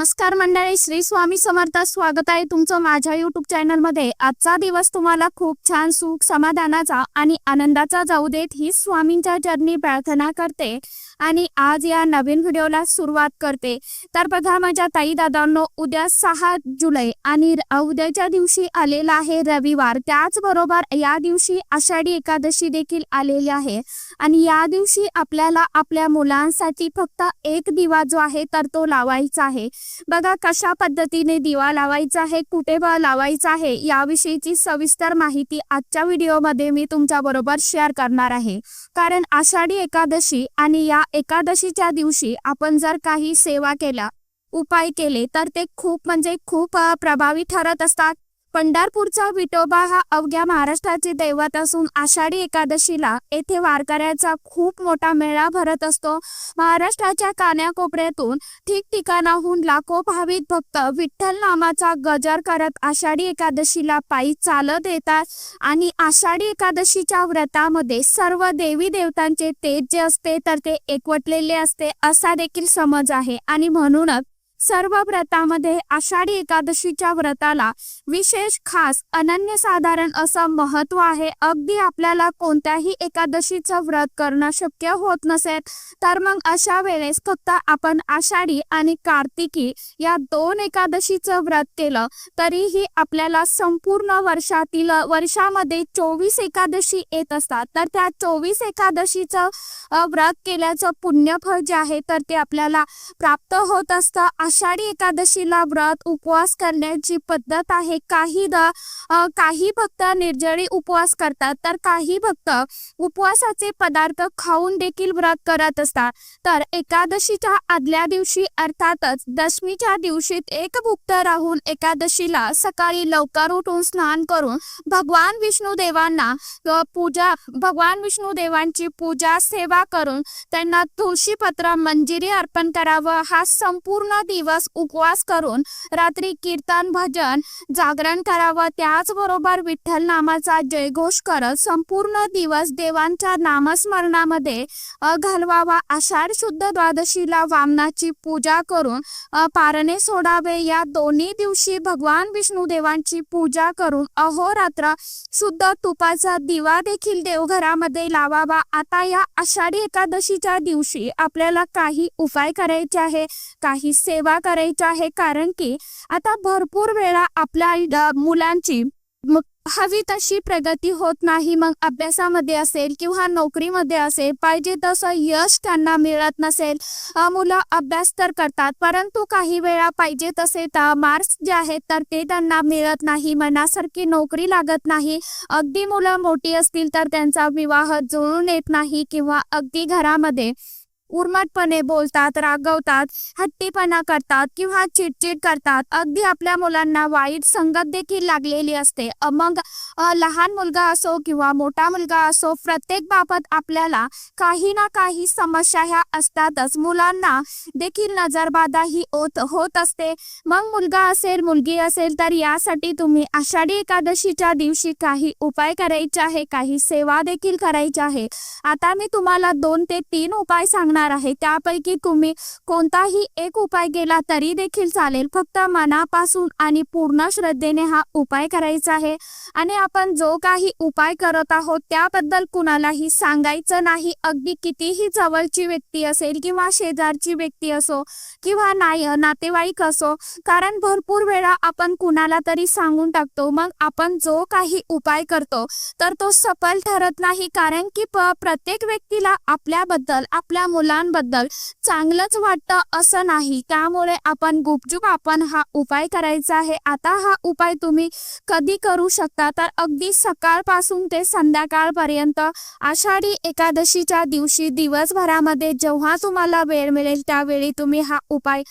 नमस्कार मंडळी श्री स्वामी समर्थ स्वागत आहे तुमचं माझ्या युट्यूब चॅनलमध्ये आजचा दिवस तुम्हाला खूप छान सुख समाधानाचा आणि आनंदाचा जाऊ देत ही स्वामींच्या चरणी प्रार्थना करते आणि आज या नवीन व्हिडिओला सुरुवात करते. तर बघा माझ्या ताई दादांनो उद्या सहा जुलै आणि उद्याच्या दिवशी आलेला आहे रविवार. त्याचबरोबर या दिवशी आषाढी एकादशी देखील आलेली आहे आणि या दिवशी आपल्याला आपल्या मुलांसाठी फक्त एक दिवा जो आहे तर तो लावायचा आहे. बघा कशा पद्धतीने दिवा लावायचा आहे कुठे लावायचा आहे याविषयीची सविस्तर माहिती आजच्या व्हिडिओमध्ये मी तुमच्या बरोबर शेअर करणार आहे. कारण आषाढी एकादशी आणि या एकादशीच्या दिवशी आपण जर काही सेवा केल्या उपाय केले तर ते खूप म्हणजे खूप प्रभावी ठरत असतात. पंढरपूरचा विठोबा हा अवघ्या महाराष्ट्राचे दैवत असून आषाढी एकादशीला येथे वारकऱ्याचा खूप मोठा मेळा भरत असतो. महाराष्ट्राच्या कान्याकोपऱ्यातून ठिकठिकाणाहून लाखो भाविक भक्त विठ्ठल नामाचा गजर करत आषाढी एकादशीला पायी चालत येतात आणि आषाढी एकादशीच्या व्रतामध्ये सर्व देवी देवतांचे तेज जे असते तर ते एकवटलेले असते असा देखील समज आहे. आणि म्हणूनच सर्व व्रतामध्ये आषाढी एकादशीच्या व्रताला विशेष खास अनन्यसाधारण असं महत्त्व आहे. अगदी आपल्याला कोणत्याही एकादशीचं व्रत करणं शक्य होत नसेल तर मग अशा वेळेस फक्त आपण आषाढी आणि कार्तिकी या दोन एकादशीचं व्रत केलं तरीही आपल्याला संपूर्ण वर्षातील वर्षामध्ये चोवीस एकादशी येत असतात. तर त्या चोवीस एकादशीचं व्रत केल्याचं पुण्यफळ जे आहे तर ते आपल्याला प्राप्त होत असतं. आषाढी एकादशीला व्रत उपवास करण्याची पद्धत आहे काही द काही भक्त निर्जळी उपवास करतात तर काही भक्त उपवासाचे पदार्थ खाऊन देखील व्रत करत असतात. तर एकादशीच्या आदल्या दिवशी अर्थातच दशमीच्या दिवशी एक भुक्त राहून एकादशीला सकाळी लवकर उठून स्नान करून भगवान विष्णू देवांना पूजा भगवान विष्णू देवांची पूजा सेवा करून त्यांना तुळशीपत्र मंजिरी अर्पण करावं हा संपूर्ण दिवस उपवास करून रात्री कीर्तन भजन जागरण करावं. त्याचबरोबर विठ्ठल नामाचा जयघोष करत संपूर्ण दिवस देवांच्या नामस्मरणामध्ये घालवावा आषाढ शुद्ध द्वादशीला वामनाची पूजा करून पारणे सोडावे. या दोन्ही दिवशी भगवान विष्णू देवांची पूजा करून अहोरात्र शुद्ध तुपाचा दिवा देखील देवघरामध्ये लावावा. आता या आषाढी एकादशीच्या दिवशी आपल्याला काही उपाय करायचे आहे. काही सेवा करायची आहे. कारण की आता भरपूर वेळा आपल्या मुलांची हवी तशी प्रगती होत नाही. मग अभ्यासामध्ये असेल किंवा नोकरीमध्ये असेल पाहिजे तसं यश त्यांना मिळत नसेल. मुलं अभ्यास तर करतात परंतु काही वेळा पाहिजे तसे मार्क्स जे आहेत तर ते त्यांना मिळत नाही. मनासारखी नोकरी लागत नाही. अगदी मुलं मोठी असतील तर त्यांचा विवाह जुळून येत नाही किंवा अगदी घरामध्ये उर्मटपणे बोलतात रागवतात हट्टीपणा करतात किंवा चिडचिड करतात. अगदी आपल्या मुलांना वाईट संगत देखील लागलेली असते. मग लहान मुलगा असो किंवा मोठा मुलगा असो प्रत्येक बाबत आपल्याला काही ना काही समस्या ह्या असतातच. मुलांना देखील नजरबाधा ही होत होत असते. मग मुलगा असेल मुलगी असेल तर यासाठी तुम्ही आषाढी एकादशीच्या दिवशी काही उपाय करायचे आहे? काही सेवा देखील करायची आहे? आता मी तुम्हाला दोन ते तीन उपाय सांगणार आहे. त्यापैकी तुम्ही कोणताही एक उपाय केला तरी देखील चालेल. फक्त मनापासून आणि पूर्ण श्रद्धेने हा उपाय करायचा आहे. आणि आपण जो काही उपाय करत आहोत त्याबद्दल कुणालाही सांगायचं नाही. अगदी कितीही जवळची व्यक्ती असेल किंवा शेजारची व्यक्ती असो किंवा नाय नातेवाईक असो कारण भरपूर वेळा आपण कुणाला तरी सांगून टाकतो. मग आपण जो काही उपाय करतो तर तो सफल ठरत नाही. कारण की प्रत्येक व्यक्तीला आपल्याबद्दल आपल्या मुलांबद्दल चांगलंच वाटतं असं नाही. त्यामुळे आपण गुपचूप आपण हा उपाय करायचा आहे. आता हा उपाय तुम्ही कधी करू शकता? तर अगदी सकाळपासून ते संध्याकाळपर्यंत आषाढी एकादशीच्या दिवशी दिवसभरामध्ये जेव्हा तुम्हाला वेळ मिळेल त्यावेळी तुम्ही हा उपाय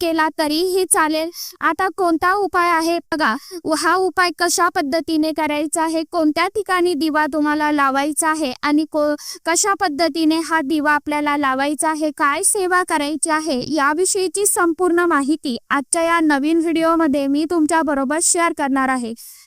केला तरीही चालेल. आता कोणता उपाय आहे? बघा हा उपाय कशा पद्धतीने करायचा आहे? कोणत्या ठिकाणी दिवा तुम्हाला लावायचा आहे? आणि को कशा पद्धतीने हा दिवा आपल्याला लावायचा लावायचा आहे काय सेवा करायची आहे याविषयीची संपूर्ण माहिती आजच्या या नवीन व्हिडिओमध्ये मी तुमच्या बरोबर शेअर करणार आहे.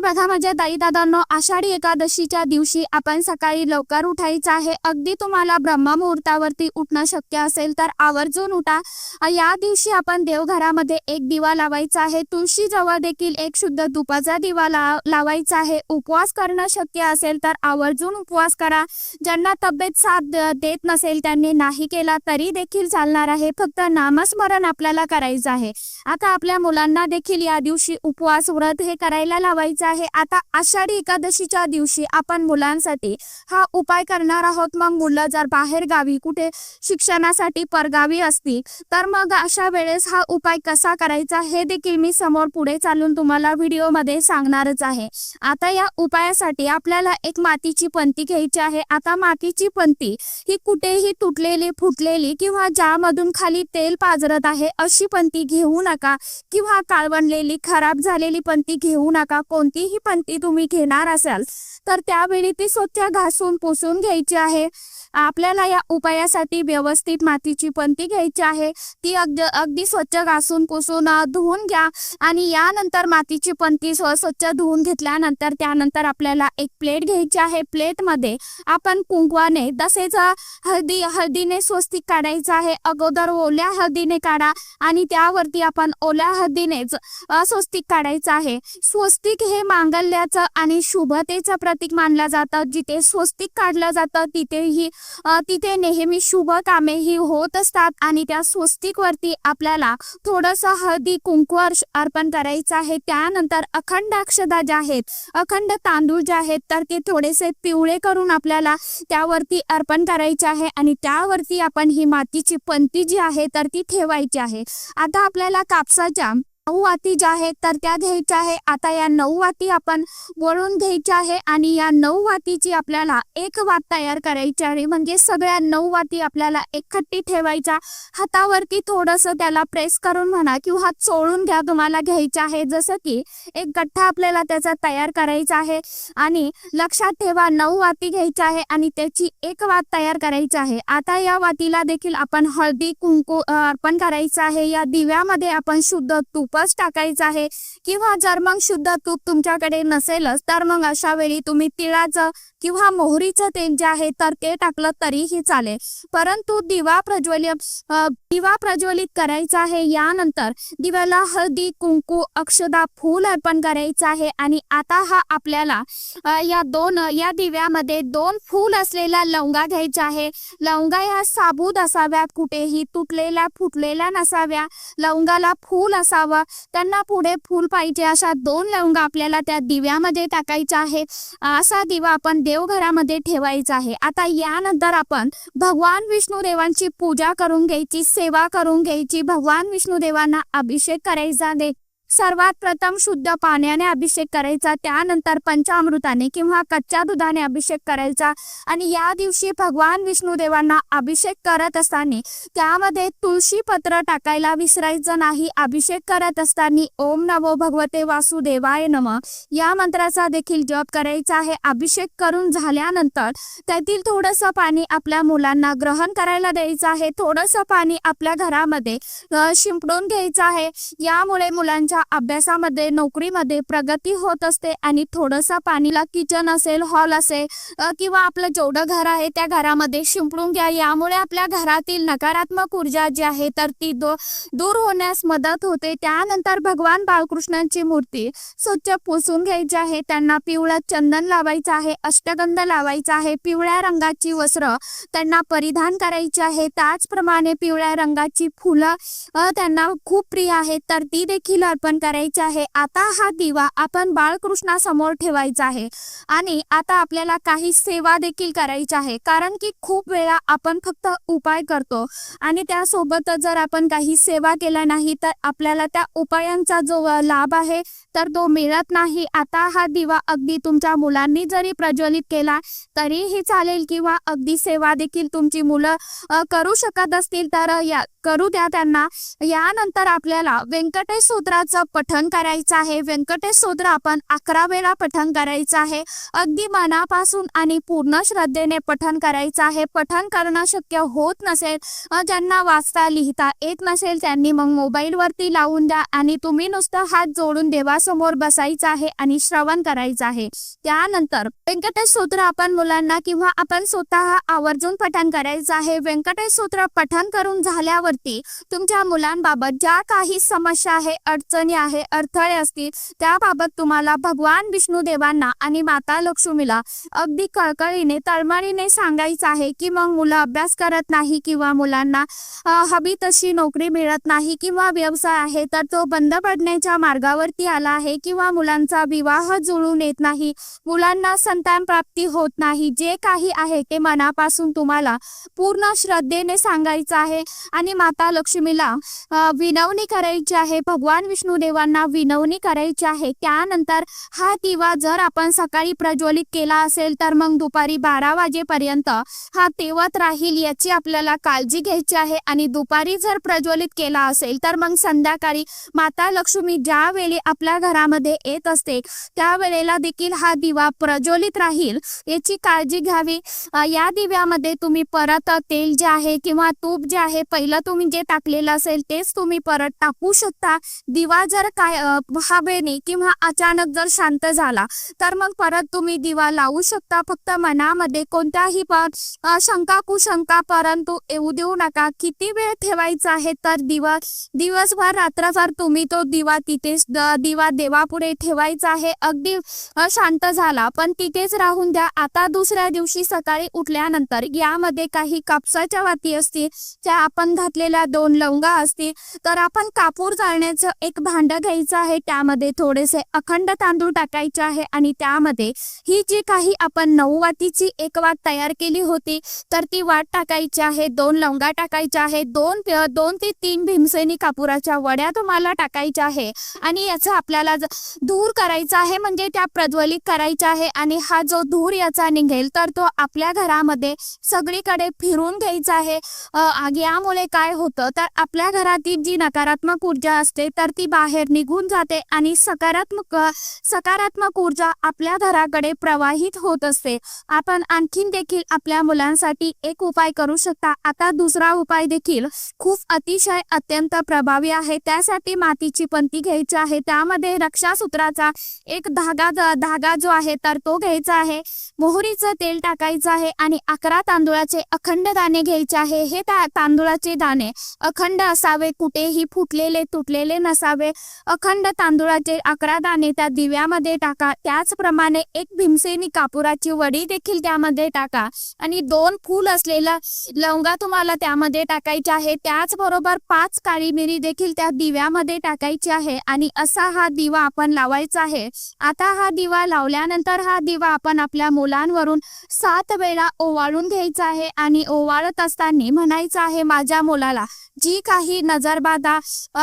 नमस्कार बघा माझ्या ताई दादांनो आषाढी एकादशीच्या दिवशी आपण सकाळी लवकर उठायचं आहे. अगदी तुम्हाला ब्रह्ममुहूर्तावरती उठणं शक्य असेल तर आवर्जून उठा. या दिवशी आपण देवघरामध्ये एक दिवा लावायचा आहे. तुळशी जवळ देखील एक शुद्ध तुपाचा दिवा ला लावायचा आहे. उपवास करणं शक्य असेल तर आवर्जून उपवास करा. ज्यांना तब्येत साथ देत नसेल त्यांनी नाही केला तरी देखील चालणार आहे. फक्त नामस्मरण आपल्याला करायचं आहे. आता आपल्या मुलांना देखील या दिवशी उपवास व्रत हे करायला लावायचं आहे. आता आषाढी एकादशीच्या दिवशी आपण मुलांसाठी हा उपाय करणार आहोत. मग मुलं जर बाहेर गावी कुठे शिक्षणासाठी परगावी असतील तर मग अशा वेळेस हा उपाय कसा करायचा हे देखील मी समोर पुढे चालून तुम्हाला व्हिडिओमध्ये सांगणारच आहे. आता या उपायासाठी आपल्याला एक मातीची पंती घ्यायची आहे. आता मातीची पंती ही कुठेही तुटलेली फुटलेली किंवा ज्यामधून खाली तेल पाजरत आहे अशी पंती घेऊ नका. किंवा काळवणलेली खराब झालेली पंती घेऊ नका. कोण कोणतीही पंती तुम्ही घेणार असाल तर त्यावेळी ती स्वच्छ घासून पुसून घ्यायची आहे. आपल्याला या उपायासाठी व्यवस्थित मातीची पंती घ्यायची आहे. ती अगदी अगदी स्वच्छ घासून पुसून धुवून घ्या आणि यानंतर मातीची पंती स्व- स्वच्छ धुवून घेतल्यानंतर त्यानंतर आपल्याला एक प्लेट घ्यायची आहे. प्लेटमध्ये आपण कुंकवाने तसेच हळदी हळदीने स्वस्तिक काढायचं आहे. अगोदर ओल्या हळदीने काढा आणि त्यावरती आपण ओल्या हळदीनेच अस्वस्तिक स्वस्तिक काढायचं आहे. स्वस्तिक हे मांगल्याचं आणि शुभतेचं प्रतीक मानलं जातं. जिथे स्वस्तिक काढलं जातं तिथेही तिथे नेहमी शुभ कामे ही होत असतात. आणि त्या स्वस्तिक वरती आपल्याला थोडस हळदी कुंकू अर्पण करायचं आहे. त्यानंतर अखंड अक्षदा ज्या आहेत अखंड तांदूळ जे आहेत तर ते थोडेसे पिवळे करून आपल्याला त्यावरती अर्पण करायचे आहे. आणि त्यावरती आपण ही मातीची पंती जी आहे तर ती ठेवायची आहे. आता आपल्याला कापसाच्या नऊ वाती ज्या आहेत तर त्या घ्यायच्या आहे. आता या नऊ वाती आपण वळून घ्यायच्या आहे आणि या नऊ वातीची आपल्याला एक वात तयार करायची आहे. म्हणजे सगळ्या नऊ वाती आपल्याला एकखट्टी ठेवायच्या. हातावरती थोडस त्याला प्रेस करून म्हणा किंवा चोळून घ्या तुम्हाला घ्यायचं आहे. जसं की एक गठ्ठा आपल्याला त्याचा तयार करायचा आहे आणि लक्षात ठेवा नऊ वाती घ्यायच्या आहे आणि त्याची एक वात तयार करायची आहे. आता या वातीला देखील आपण हळदी कुंकू अर्पण करायचं आहे. या दिव्यामध्ये आपण शुद्ध तुपच टाकायचं आहे. किंवा जर मग शुद्ध तूप तुमच्याकडे नसेलच तर मग अशा वेळी तुम्ही तिळाचं किंवा मोहरीचं तेल जे आहे तर ते टाकलं तरीही चालेल. परंतु दिवा प्रज्वलित दिवा प्रज्वलित करायचा आहे यानंतर दिव्याला हळदी कुंकू अक्षदा फूल अर्पण करायचं आहे आणि आता हा आपल्याला या दोन या दिव्यामध्ये दोन फूल असलेल्या लवंगा घ्यायचा आहे. लवंगा या साबूत असाव्यात कुठेही तुटलेल्या फुटलेल्या नसाव्या. लवंगाला फूल असावं. त्यांना पुढे फूल पाहिजे. अशा दोन लवंगा आपल्याला त्या दिव्यामध्ये टाकायच्या आहे. असा दिवा आपण देवघरामध्ये ठेवायचा आहे. आता यानंतर आपण भगवान विष्णुदेवांची पूजा करून घ्यायची सेवा करून घ्यायची. भगवान विष्णुदेवांना अभिषेक करायचा दे सर्वात प्रथम शुद्ध पाण्याने अभिषेक करायचा त्यानंतर पंचामृताने किंवा कच्च्या दुधाने अभिषेक करायचा आणि या दिवशी भगवान विष्णुदेवांना अभिषेक करत असताना त्यामध्ये तुळशी पत्र टाकायला विसरायचं नाही. अभिषेक करत असताना ओम नमो भगवते वासुदेवाय नम. या मंत्राचा देखील जप करायचा आहे. अभिषेक करून झाल्यानंतर त्यातील थोडंसं पाणी आपल्या मुलांना ग्रहण करायला द्यायचं आहे. थोडंसं पाणी आपल्या घरामध्ये शिंपडून घ्यायचं आहे. यामुळे मुलांच्या अभ्यासामध्ये नोकरीमध्ये प्रगती होत असते आणि थोडंसं पाणीला किचन असेल हॉल असेल किंवा आपलं जेवढं घर आहे त्या घरामध्ये शिंपडून घ्या. यामुळे आपल्या घरातील नकारात्मक ऊर्जा जी आहे तर ती दो दूर होण्यास मदत होते. त्यानंतर भगवान बाळकृष्णांची मूर्ती स्वच्छ पुसून घ्यायची आहे. त्यांना पिवळं चंदन लावायचं आहे अष्टगंध लावायचा आहे पिवळ्या रंगाची वस्त्र त्यांना परिधान करायची आहे. त्याचप्रमाणे पिवळ्या रंगाची फुलं त्यांना खूप प्रिय आहेत. तर ती देखील अर्पण अर्पण करायचे आहे. आता हा दिवा आपण बाळकृष्णासमोर ठेवायचा आहे. आणि आता आपल्याला काही सेवा देखील करायची आहे. कारण की खूप वेळा आपण फक्त उपाय करतो. आणि त्यासोबतच जर आपण काही सेवा केल्या नाही तर आपल्याला त्या उपायांचा जो लाभ आहे तर तो मिळत नाही. आता हा दिवा अगदी तुमच्या मुलांनी जरी प्रज्वलित केला तरीही चालेल किंवा अगदी सेवा देखील तुमची मुलं करू शकत असतील तर या करू द्या त्यांना. यानंतर आपल्याला व्यंकटेश सूत्राचं पठण करायचं आहे. व्यंकटेश सूत्र आपण अकरा वेळा पठण करायचं आहे. अगदी मनापासून आणि पूर्ण श्रद्धेने पठण करायचं आहे. पठण करणं शक्य होत नसेल ज्यांना वाचता लिहिता येत नसेल त्यांनी मग मोबाईलवरती लावून द्या आणि तुम्ही नुसतं हात जोडून देवासमोर बसायचं आहे आणि श्रवण करायचं आहे. त्यानंतर व्यंकटेश सूत्र आपण मुलांना किंवा आपण स्वतः आवर्जून पठण करायचं आहे. व्यंकटेश सूत्र पठण करून झाल्यावर झाल्यावरती तुमच्या मुलांबाबत ज्या काही समस्या आहे अडचणी आहे अडथळे असतील त्याबाबत तुम्हाला भगवान विष्णू देवांना आणि माता लक्ष्मीला अगदी कळकळीने तळमळीने सांगायचं आहे की मग मुलं अभ्यास करत नाही किंवा मुलांना हवी तशी नोकरी मिळत नाही किंवा व्यवसाय आहे तर तो बंद पडण्याच्या मार्गावरती आला आहे किंवा मुलांचा विवाह जुळून येत नाही मुलांना संतान प्राप्ती होत नाही जे काही आहे ते मनापासून तुम्हाला पूर्ण श्रद्धेने सांगायचं आहे. आणि माता लक्ष्मीला विनवणी करायची आहे भगवान विष्णू देवांना विनवणी करायची आहे. त्यानंतर हा दिवा जर आपण सकाळी प्रज्वलित केला असेल तर मग दुपारी बारा वाजेपर्यंत हा तेवत राहील याची आपल्याला काळजी घ्यायची आहे. आणि दुपारी जर प्रज्वलित केला असेल तर मग संध्याकाळी माता लक्ष्मी ज्या वेळी आपल्या घरामध्ये येत असते त्यावेळेला देखील हा दिवा प्रज्वलित राहील याची काळजी घ्यावी. या दिव्यामध्ये तुम्ही परत तेल जे आहे किंवा तूप जे आहे पहिलं तुम्ही जे टाकलेलं असेल तेच तुम्ही परत टाकू शकता. दिवा जर काय अ, हवेने किंवा अचानक जर शांत झाला तर मग परत तुम्ही दिवा लावू शकता. फक्त मनामध्ये कोणत्याही शंका कुशंका परंतु येऊ देऊ नका. किती वेळ ठेवायचा आहे तर दिवा दिवसभर रात्रभर तुम्ही तो दिवा तिथेच दिवा देवापुढे ठेवायचा आहे. अगदी शांत झाला पण तिथेच राहून द्या. आता दुसऱ्या दिवशी सकाळी उठल्यानंतर यामध्ये काही कापसाच्या वाती असतील त्या आपण घातलेल्या दोन लवंगा असतील तर आपण कापूर जाळण्याचं एक भांड घ्यायचं आहे. त्यामध्ये थोडेसे अखंड तांदूळ टाकायचे आहे आणि त्यामध्ये ही जी काही आपण नऊ वातीची एक वाट तयार केली होती तर ती वाट टाकायची आहे. दोन लवंगा टाकायच्या आहे. दोन दोन ते तीन भीमसेनी कापुराच्या वड्या तुम्हाला टाकायच्या आहे. आणि याचा आपल्याला धूर करायचा आहे म्हणजे त्या प्रज्वलित करायच्या आहे. आणि हा जो धूर याचा निघेल तर तो आपल्या घरामध्ये सगळीकडे फिरून घ्यायचा आहे. यामुळे काय होतं तर आपल्या घरातील जी नकारात्मक ऊर्जा असते तर ती बाहेर निघून जाते आणि सकारात्मक सकारात्मक ऊर्जा आपल्या घराकडे प्रवाहित होत असते. आपण आणखीन देखील आपल्या मुलांसाठी एक उपाय करू शकता. आता दुसरा उपाय देखील खूप अतिशय अत्यंत प्रभावी आहे. त्यासाठी मातीची पंती घ्यायची आहे. त्यामध्ये रक्षासूत्राचा एक धागा धागा जो आहे तर तो घ्यायचा आहे. मोहरीचं तेल टाकायचं आहे आणि अकरा तांदूळाचे अखंड दाणे घ्यायचे आहे. हे ता- तांदूळाचे दाणे अखंड असावे कुठेही फुटलेले तुटलेले नसावे. अखंड तांदूळाचे अकरा दाणे त्या दिव्यामध्ये टाका. त्याचप्रमाणे एक भीमसेनी कापुराची वडी देखील त्यामध्ये टाका. आणि दोन फूल असलेला लवंगा तुम्हाला त्यामध्ये टाकायचे आहे. त्याचबरोबर पाच काळी मिरी देखील त्या दिव्यामध्ये टाकायची आहे. आणि असा हा दिवा आपण लावायचा आहे. आता हा दिवा लावल्यानंतर हा दिवा आपण आपल्या मुलांवरून सात वेळा ओवाळून घ्यायचा आहे. आणि ओवाळत असताना म्हणायचं आहे माझ्या lá, lá. जी काही नजरबाधा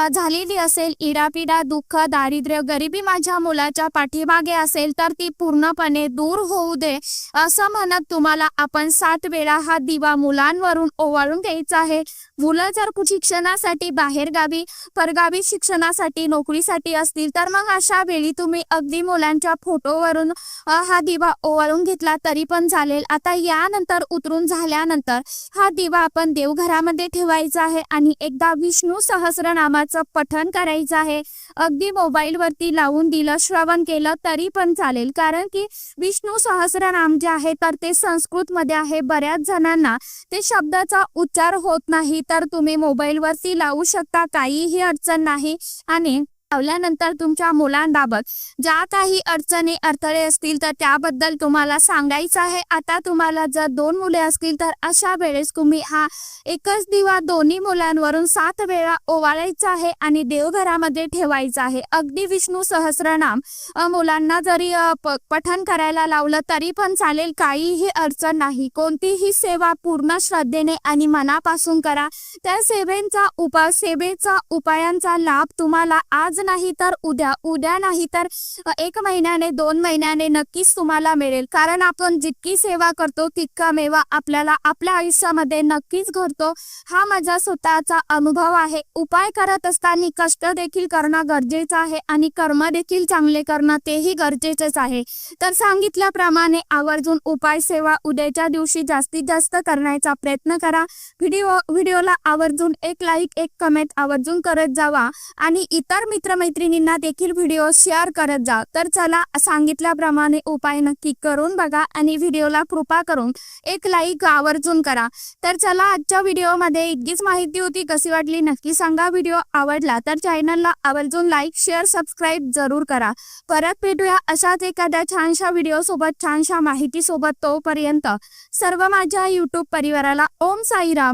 झालेली असेल इडापिडा दुःख दारिद्र्य गरिबी माझ्या मुलाच्या पाठीमागे असेल तर ती पूर्णपणे दूर होऊ दे असं म्हणत तुम्हाला आपण सात वेळा हा दिवा मुलांवरून ओवाळून द्यायचा आहे. मुलं जर शिक्षणासाठी बाहेर गावी परगावी शिक्षणासाठी नोकरीसाठी असतील तर मग अशा वेळी तुम्ही अगदी मुलांच्या फोटोवरून हा दिवा ओवाळून घेतला तरी पण चालेल. आता यानंतर उतरून झाल्यानंतर हा दिवा आपण देवघरामध्ये ठेवायचा आहे आणि एकदा विष्णू सहस्रनामाचं पठन करायचं आहे. अगदी मोबाईलवरती लावून दिलं श्रवण केलं तरी पण चालेल. कारण की विष्णू सहस्रनाम जे आहे तर ते संस्कृतमध्ये आहे. बऱ्याच जणांना ते शब्दाचा उच्चार होत नाही तर तुम्ही मोबाईलवरती लावू शकता. काहीही अडचण नाही. आणि लावल्यानंतर तुमच्या मुलांबाबत ज्या काही अडचणी अडथळे असतील तर त्याबद्दल तुम्हाला सांगायचं आहे. आता तुम्हाला जर दोन मुले असतील तर अशा वेळेस तुम्ही हा एकच दिवा दोन्ही मुलांवरून सात वेळा ओवाळायचा आहे आणि देवघरामध्ये ठेवायचा आहे. अगदी विष्णू सहस्रनाम मुलांना जरी पठन प- करायला लावलं तरी पण चालेल काहीही अडचण नाही. कोणतीही सेवा पूर्ण श्रद्धेने आणि मनापासून करा. त्या सेवेचा उपाय सेवेचा उपायांचा लाभ तुम्हाला आज नाही तर उद्या उद्या नाही तर एक महिन्याने दोन महिन्याने नक्कीच तुम्हाला मिळेल. कारण आपण जितकी सेवा करतो तितका मेवा आपल्याला आपल्या आयुष्यामध्ये नक्कीच घडतो. हा माझा स्वतःचा अनुभव आहे. उपाय करत असताना कष्ट देखील करणं गरजेचं आहे आणि कर्म देखील चांगले करणं तेही गरजेचेच आहे. तर सांगितल्याप्रमाणे आवर्जून उपाय सेवा उद्याच्या दिवशी जास्तीत जास्त करण्याचा प्रयत्न करा. व्हिडिओ व्हिडिओला आवर्जून एक लाईक एक कमेंट आवर्जून करत जावा. आणि इतर मित्र मित्रमैत्रिणींना देखील व्हिडिओ शेअर करत जा. तर चला सांगितल्याप्रमाणे उपाय नक्की करून बघा आणि व्हिडिओला कृपा करून एक लाईक आवर्जून करा. तर चला आजच्या व्हिडिओमध्ये इतकीच माहिती होती. कशी वाटली नक्की सांगा. व्हिडिओ आवडला तर चॅनलला आवर्जून लाईक शेअर सबस्क्राईब जरूर करा. परत भेटूया अशाच एखाद्या छानशा व्हिडिओ सोबत छानशा माहिती सोबत तोपर्यंत सर्व माझ्या युट्यूब परिवाराला ओम साईराम.